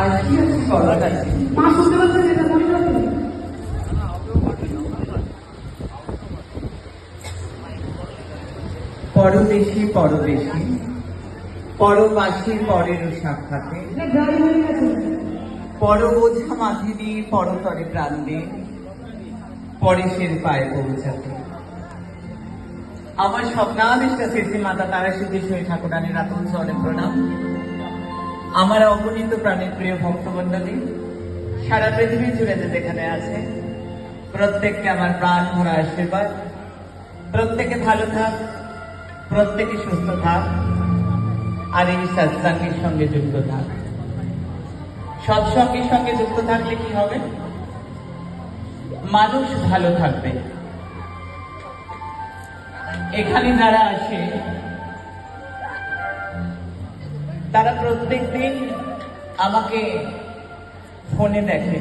আর কি আছে বলার আছে মা শুনতে পাচ্ছেন এটা মনে রাখুন পরদেশি পরদেশি পরবাসী পরের সাক্ষাতে। মাঝে দিয়ে পরতরে প্রাণ দিয়ে পরেশের পায়ে পৌঁছাতে। আমার স্বপ্নাদেশটা শ্রী মাতা তারা সিদ্ধেশ্বরী ঠাকুরানীর রাতুল চরণে প্রণাম। আমার অগণিত প্রাণের প্রিয় ভক্তমণ্ডলী, সারা পৃথিবী জুড়ে যে যেখানে আছে, প্রত্যেককে আমার প্রাণ ভরা আশীর্বাদ। প্রত্যেকে ভালো থাক, প্রত্যেকে সুস্থ থাক, আর এই সৎসঙ্গের সঙ্গে যুক্ত থাক। সৎসঙ্গের সঙ্গে যুক্ত থাকলে কি হবে? মানুষ ভালো থাকবে। এখানে যারা আসে তারা প্রত্যেক দিন আমাকে ফোনে দেখে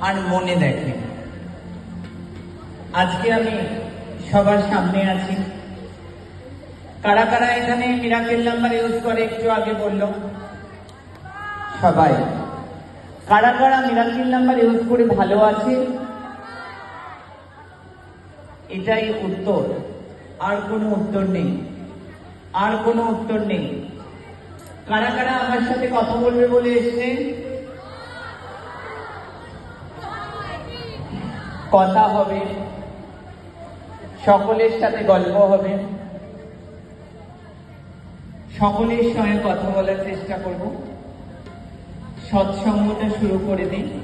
আর মনে দেখে। আজকে আমি সবার সামনে আছি। কারা কারা এখানে মিরাকেল নাম্বার ইউজ করে একটু আগে বলল? সবাই। কারা কারা মিরাকিল নাম্বার ইউজ করে ভালো আছে? এটাই উত্তর। আর কোনো উত্তর নেই। আর কোনো উত্তর নেই। কারা কারা আমার সাথে কথা বলবে বলে এসছেন? কথা হবে। সকলের সাথে গল্প হবে। সকলের সঙ্গে কথা বলার চেষ্টা করব। সৎসঙ্গটা শুরু করে দিই।